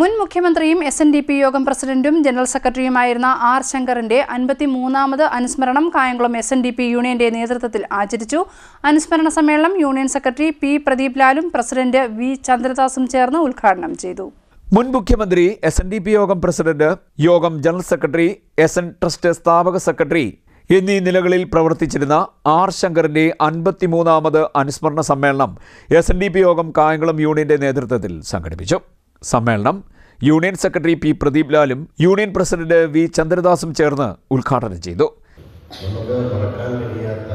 മുൻ മുഖ്യമന്ത്രിയും S N D P യോഗം പ്രസിഡന്റും ജനറൽ സെക്രട്ടറിയുമായിരുന്ന ആർ ശങ്കറിന്റെ അൻപത്തിമൂന്നാമത് അനുസ്മരണം Kayamkulam S N D P യൂണിയന്റെ നേതൃത്വത്തിൽ ആചരിച്ചു. അനുസ്മരണ സമ്മേളനം യൂണിയൻ സെക്രട്ടറി പി പ്രദീപ് ലാലും പ്രസിഡന്റ് വി ചന്ദ്രദാസും ചേർന്ന് ഉദ്ഘാടനം ചെയ്തു. മുൻ മുഖ്യമന്ത്രി എസ് എൻ ഡി പി യോഗം പ്രസിഡന്റ് യോഗം general secretary S N trust സ്ഥാപക സെക്രട്ടറി എന്നീ നിലകളിൽ പ്രവർത്തിച്ചിരുന്ന ആർ ശങ്കറിന്റെ അൻപത്തിമൂന്നാമത് അനുസ്മരണ സമ്മേളനം എസ് എൻ ഡി പി യോഗം കായംകുളം യൂണിയന്റെ നേതൃത്വത്തിൽ സംഘടിപ്പിച്ചു. സമ്മേളനം യൂണിയൻ സെക്രട്ടറി പി പ്രദീപ് ലാലും യൂണിയൻ പ്രസിഡന്റ് വി ചന്ദ്രദാസും ചേർന്ന് ഉദ്ഘാടനം ചെയ്തു. നമുക്ക് മറക്കാൻ കഴിയാത്ത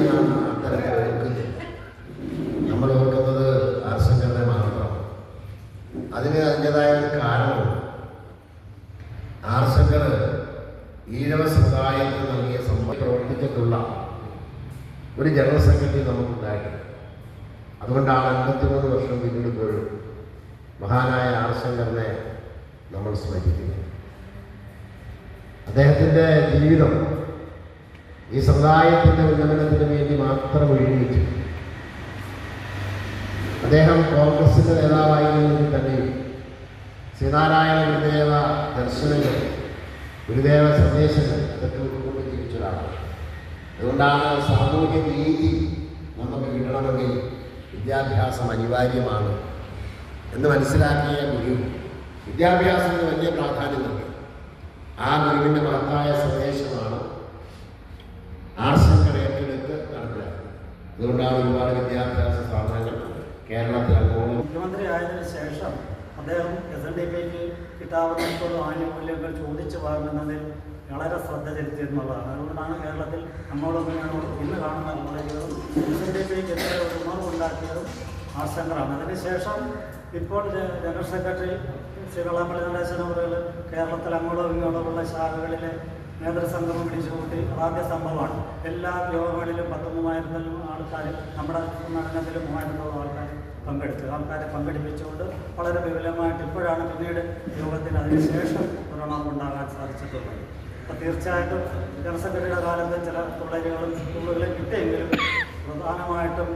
എല്ലാവരെയും നാം അത്തരത്തിൽ നമ്മൾ ഓർക്കുന്നത് ആർസംഘടന മാത്രം. അതിന് അതിന്റെതായ ഒരു കാരണമുണ്ട്. ആർസംഘർ ഈഴവ സമുദായത്തിന് നൽകിയ സമ്മതി പ്രവർത്തിച്ചിട്ടുള്ള ഒരു ജനറൽ സെക്രട്ടറി നമുക്കുണ്ടായിട്ടുണ്ട്. അതുകൊണ്ടാണ് അൻപത്തിമൂന്ന് വർഷം പിന്നിടുമ്പോഴും മഹാനായ ആർശങ്കറിനെ നമ്മൾ സ്മരിക്കുന്നത്. അദ്ദേഹത്തിന്റെ ജീവിതം ഈ സമുദായത്തിന്റെ ഉന്നമനത്തിന് അദ്ദേഹം കോൺഗ്രസിന്റെ നേതാവായിരുന്നെങ്കിൽ തന്നെയും ശ്രീനാരായണ ഗുരുദേവ ദർശനങ്ങൾ ഗുരുദേവ സന്ദേശങ്ങൾ ഇതൊക്കെ ഉൾക്കൊണ്ട് ജീവിച്ചൊരാളാണ്. അതുകൊണ്ടാണ് സാമൂഹ്യ നീതി നമുക്ക് കിട്ടണമെങ്കിൽ വിദ്യാഭ്യാസം അനിവാര്യമാണ് എന്ന് മനസ്സിലാക്കിയ ഗുരു വിദ്യാഭ്യാസത്തിന് വലിയ പ്രാധാന്യം നൽകി ആ ഗുരുവിന്റെ മഹത്തായ സന്ദേശമാണ് ആർശങ്കർ ഏറ്റെടുത്ത് നടപ്പിലാക്കുന്നത് അതുകൊണ്ടാണ് ഒരുപാട് വിദ്യാഭ്യാസ കേരളത്തിൽ മുഖ്യമന്ത്രി ആയതിനു ശേഷം അദ്ദേഹം എസ് എൻ ഡി പിക്ക് കിട്ടാവുന്നിടത്തോളം ആനുകൂല്യങ്ങൾ ചോദിച്ചു വാങ്ങുന്നതിൽ വളരെ ശ്രദ്ധ ചെലുത്തിയിരുന്നുള്ളതാണ് അതുകൊണ്ടാണ് കേരളത്തിൽ നമ്മളൊന്നും ഇന്ന് കാണുന്ന കോളേജുകളും എസ് എൻ ഡി പിക്ക് എത്ര ഒരു ഉണർവുണ്ടാക്കിയതും ആർട്സ് സെന്ററാണ് അതിനുശേഷം ഇപ്പോൾ ജനറൽ സെക്രട്ടറി ശ്രീ വെള്ളാപ്പള്ളി നടേശൻ കേരളത്തിൽ അങ്ങോട്ടും ഇങ്ങോട്ടുമുള്ള ശാഖകളിലെ നേതൃസംഗമം വിളിച്ചുകൂട്ടി ആദ്യ സംഭവമാണ്. എല്ലാ യോഗങ്ങളിലും പത്ത് മൂവായിരത്തിലും ആൾക്കാർ നമ്മുടെ നടനത്തിൽ മൂവായിരത്തോളം ആൾക്കാർ പങ്കെടുത്തു. ആൾക്കാരെ പങ്കെടുപ്പിച്ചുകൊണ്ട് വളരെ വിപുലമായിട്ട് ഇപ്പോഴാണ് പിന്നീട് യോഗത്തിന് അതിനുശേഷം ഒരെണ്ണമുണ്ടാകാൻ സാധിച്ചിട്ടുള്ളത്. അപ്പം തീർച്ചയായിട്ടും ജനറൽ കാലത്ത് ചില തുള്ളലുകളും തുള്ളുകളും കിട്ടിയെങ്കിലും പ്രധാനമായിട്ടും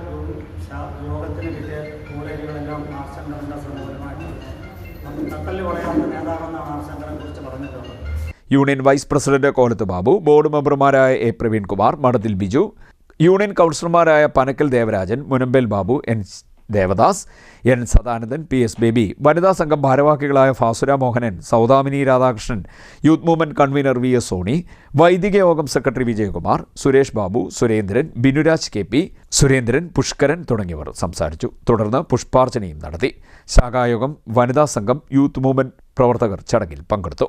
യോഗത്തിന് കിട്ടിയ തുള്ളലുകളെല്ലാം ആശങ്കറിന്റെ സമൂലമായിട്ട് നമുക്ക് തത്തൽ പറയാത്ത നേതാവെന്നാണ് പറഞ്ഞിട്ടുള്ളത് union vice president Kolath Babu board മെമ്പർമാരായ എ പ്രവീൺകുമാർ മഠത്തിൽ ബിജു യൂണിയൻ കൗൺസിലർമാരായ Panakkal Devarajan Munambel Babu N Devadas N Sadanandan P S Baby വനിതാ സംഘം ഭാരവാഹികളായ Fasura Mohanan Soudamini Radhakrishnan youth movement convener V S Soni വൈദിക യോഗം secretary Vijayakumar Suresh Babu Surendran Binuraj K P Surendran Pushkaran തുടങ്ങിയവർ സംസാരിച്ചു. തുടർന്ന് പുഷ്പാർച്ചനയും നടത്തി. ശാഖായോഗം വനിതാ സംഘം യൂത്ത് മൂവ്മെന്റ് പ്രവർത്തകർ ചടങ്ങിൽ പങ്കെടുത്തു.